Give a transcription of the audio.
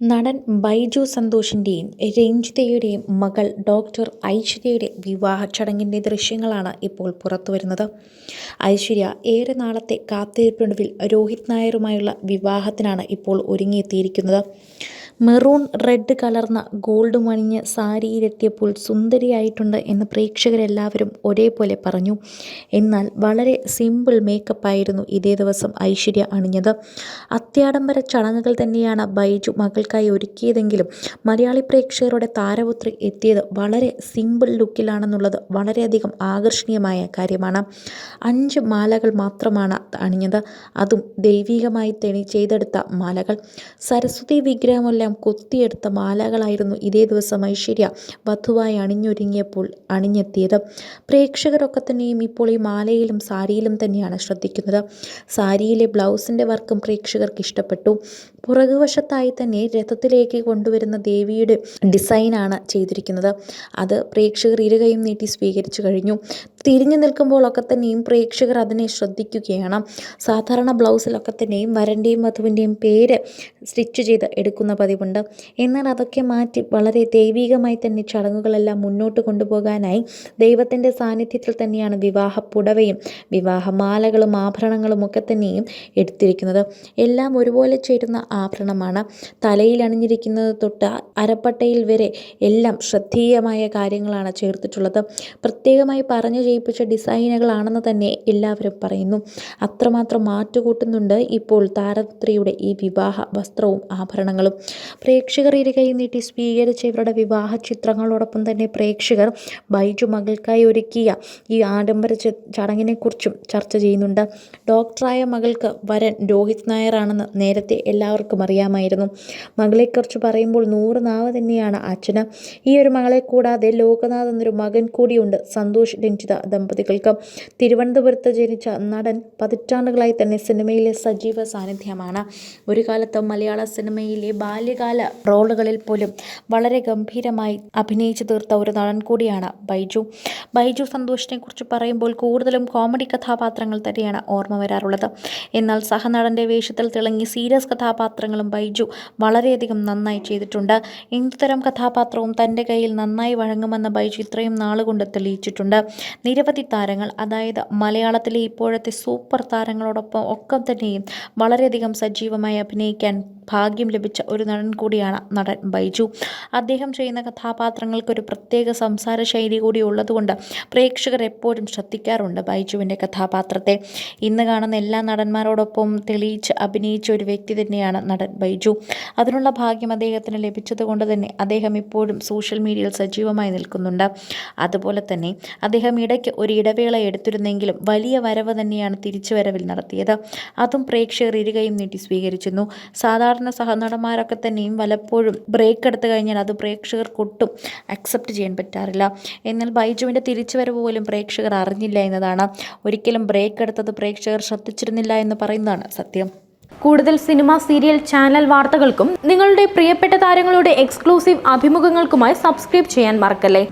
നടൻ ബൈജു സന്തോഷിന്റെയും രഞ്ജിതയുടെയും മകൾ ഡോക്ടർ ഐശ്വര്യയുടെ വിവാഹ ചടങ്ങിന്റെ ദൃശ്യങ്ങളാണ് ഇപ്പോൾ പുറത്തുവരുന്നത്. ഐശ്വര്യ ഏറെ നാളത്തെ കാത്തിരിപ്പിനൊടുവിൽ രോഹിത് നായരുമായുള്ള വിവാഹത്തിനാണ് ഇപ്പോൾ ഒരുങ്ങിയെത്തിയിരിക്കുന്നത്. മെറൂൺ റെഡ് കലർന്ന ഗോൾഡ് മണിഞ്ഞ് സാരിയിലെത്തിയപ്പോൾ സുന്ദരിയായിട്ടുണ്ട് എന്ന് പ്രേക്ഷകരെല്ലാവരും ഒരേപോലെ പറഞ്ഞു. എന്നാൽ വളരെ സിമ്പിൾ മേക്കപ്പായിരുന്നു ഇതേ ദിവസം ഐശ്വര്യ അണിഞ്ഞത്. അത്യാഡംബര ചടങ്ങുകൾ തന്നെയാണ് ബൈജു മകൾക്കായി ഒരുക്കിയതെങ്കിലും മലയാളി പ്രേക്ഷകരുടെ താരപുത്രി എത്തിയത് വളരെ സിമ്പിൾ ലുക്കിലാണെന്നുള്ളത് വളരെയധികം ആകർഷണീയമായ കാര്യമാണ്. അഞ്ച് മാലകൾ മാത്രമാണ് അണിഞ്ഞത്. അതും ദൈവികമായി തെണി ചെയ്തെടുത്ത മാലകൾ. സരസ്വതി വിഗ്രഹമെല്ലാം കൊത്തിയെടുത്ത മാലകളായിരുന്നു ഇതേ ദിവസം ഐശ്വര്യ വധുവായി അണിഞ്ഞൊരുങ്ങിയപ്പോൾ അണിഞ്ഞെത്തിയത്. പ്രേക്ഷകരൊക്കെ തന്നെയും ഇപ്പോൾ ഈ മാലയിലും സാരിയിലും തന്നെയാണ് ശ്രദ്ധിക്കുന്നത്. സാരിയിലെ ബ്ലൗസിന്റെ വർക്കും പ്രേക്ഷകർക്ക് ഇഷ്ടപ്പെട്ടു. പുറകുവശത്തായി തന്നെ രഥത്തിലേക്ക് കൊണ്ടുവരുന്ന ദേവിയുടെ ഡിസൈനാണ് ചെയ്തിരിക്കുന്നത്. അത് പ്രേക്ഷകർ ഇരുകയും നീട്ടി സ്വീകരിച്ചു കഴിഞ്ഞു. തിരിഞ്ഞു നിൽക്കുമ്പോഴൊക്കെ തന്നെയും പ്രേക്ഷകർ അതിനെ ശ്രദ്ധിക്കുകയാണ്. സാധാരണ ബ്ലൗസിലൊക്കെ തന്നെയും വരന്റെയും വധുവിന്റെയും പേര് സ്റ്റിച്ച് ചെയ്ത് എടുക്കുന്ന പതിവുണ്ട്. എന്നാൽ അതൊക്കെ മാറ്റി വളരെ ദൈവികമായി തന്നെ ചടങ്ങുകളെല്ലാം മുന്നോട്ട് കൊണ്ടുപോകാനായി ദൈവത്തിന്റെ സാന്നിധ്യത്തിൽ തന്നെയാണ് വിവാഹ പുടവയും വിവാഹമാലകളും ആഭരണങ്ങളും ഒക്കെ തന്നെയും എടുത്തിരിക്കുന്നത്. എല്ലാം ഒരുപോലെ ചേരുന്ന ആഭരണമാണ്. തലയിൽ അണിഞ്ഞിരിക്കുന്നത് തൊട്ട് അരപ്പട്ടയിൽ വരെ എല്ലാം ശ്രദ്ധേയമായ കാര്യങ്ങളാണ് ചേർത്തിട്ടുള്ളത്. പ്രത്യേകമായി പറഞ്ഞു ചെയ്യിപ്പിച്ച ഡിസൈനുകളാണെന്ന് തന്നെ എല്ലാവരും പറയുന്നു. അത്രമാത്രം മാറ്റുകൂട്ടുന്നുണ്ട് ഇപ്പോൾ താരത്രിയുടെ ഈ വിവാഹ വസ്ത്രവും ആഭരണങ്ങളും. പ്രേക്ഷകർ ഇരു കൈ നീട്ടി സ്വീകരിച്ച ഇവരുടെ വിവാഹ ചിത്രങ്ങളോടൊപ്പം തന്നെ പ്രേക്ഷകർ ബൈജു മകൾക്കായി ഒരുക്കിയ ഈ ആഡംബര ചടങ്ങിനെക്കുറിച്ചും ചർച്ച ചെയ്യുന്നുണ്ട്. ഡോക്ടറായ മകൾക്ക് വരൻ രോഹിത് നായറാണെന്ന് നേരത്തെ എല്ലാവർക്കും അറിയാമായിരുന്നു. മകളെക്കുറിച്ച് പറയുമ്പോൾ നൂറ് നാവ് തന്നെയാണ് അച്ഛന്. ഈ ഒരു മകളെ കൂടാതെ ലോകനാഥ് എന്നൊരു മകൻ കൂടിയുണ്ട് സന്തോഷ് രഞ്ജിത. ദമ്പതികൾക്ക് തിരുവനന്തപുരത്ത് ജനിച്ച നടൻ പതിറ്റാണ്ടുകളായി തന്നെ സിനിമയിലെ സജീവ സാന്നിധ്യമാണ്. ഒരു കാലത്ത് മലയാള സിനിമയിലെ ബാല്യകാല റോളുകളിൽ പോലും വളരെ ഗംഭീരമായി അഭിനയിച്ചു തീർത്ത ഒരു നടൻ കൂടിയാണ് ബൈജു. ബൈജു സന്തോഷിനെ കുറിച്ച് പറയുമ്പോൾ കൂടുതലും കോമഡി കഥാപാത്രങ്ങൾ തന്നെയാണ് ഓർമ്മ വരാറുള്ളത്. എന്നാൽ സഹനടന്റെ വേഷത്തിൽ തിളങ്ങി സീരിയസ് കഥാപാത്രങ്ങളും ബൈജു വളരെയധികം നന്നായി ചെയ്തിട്ടുണ്ട്. എന്തുതരം കഥാപാത്രവും തന്റെ കയ്യിൽ നന്നായി വഴങ്ങുമെന്ന് ബൈജു ഇത്രയും നാളുകൊണ്ട് തെളിയിച്ചിട്ടുണ്ട്. നിരവധി താരങ്ങൾ അതായത് മലയാളത്തിലെ ഇപ്പോഴത്തെ സൂപ്പർ താരങ്ങളോടൊപ്പം ഒക്കെ തന്നെയും വളരെയധികം സജീവമായി അഭിനയിക്കാൻ ഭാഗ്യം ലഭിച്ച ഒരു നടൻ കൂടിയാണ് നടൻ ബൈജു. അദ്ദേഹം ചെയ്യുന്ന കഥാപാത്രങ്ങൾക്ക് ഒരു പ്രത്യേക സംസാര ശൈലി കൂടി ഉള്ളതുകൊണ്ട് പ്രേക്ഷകർ എപ്പോഴും ശ്രദ്ധിക്കാറുണ്ട് ബൈജുവിന്റെ കഥാപാത്രത്തെ. ഇന്ന് കാണുന്ന എല്ലാ നടന്മാരോടൊപ്പം തെളിയിച്ച് അഭിനയിച്ച ഒരു വ്യക്തി തന്നെയാണ് നടൻ ബൈജു. അതിനുള്ള ഭാഗ്യം അദ്ദേഹത്തിന് ലഭിച്ചത് കൊണ്ട് തന്നെ അദ്ദേഹം ഇപ്പോഴും സോഷ്യൽ മീഡിയയിൽ സജീവമായി നിൽക്കുന്നുണ്ട്. അതുപോലെ തന്നെ അദ്ദേഹം ഇടയ്ക്ക് ഒരു ഇടവേള എടുത്തിരുന്നെങ്കിലും വലിയ വരവ് തന്നെയാണ് തിരിച്ചുവരവിൽ നടത്തിയത്. അതും പ്രേക്ഷകർ ഇരുകയും നീട്ടി സ്വീകരിച്ചിരുന്നു. സാധാരണ സഹനടന്മാരൊക്കെ തന്നെയും പലപ്പോഴും ബ്രേക്ക് എടുത്തു കഴിഞ്ഞാൽ അത് പ്രേക്ഷകർക്കൊട്ടും അക്സെപ്റ്റ് ചെയ്യാൻ പറ്റാറില്ല. എന്നാൽ ബൈജുവിന്റെ തിരിച്ചുവരവ് പോലും പ്രേക്ഷകർ അറിഞ്ഞില്ല എന്നതാണ്. ഒരിക്കലും ബ്രേക്ക് എടുത്തത് പ്രേക്ഷകർ ശ്രദ്ധിച്ചിരുന്നില്ല എന്ന് പറയുന്നതാണ് സത്യം. കൂടുതൽ സിനിമ സീരിയൽ ചാനൽ വാർത്തകൾക്കും നിങ്ങളുടെ പ്രിയപ്പെട്ട താരങ്ങളുടെ എക്സ്ക്ലൂസീവ് അഭിമുഖങ്ങൾക്കുമായി സബ്സ്ക്രൈബ് ചെയ്യാൻ മറക്കല്ലേ?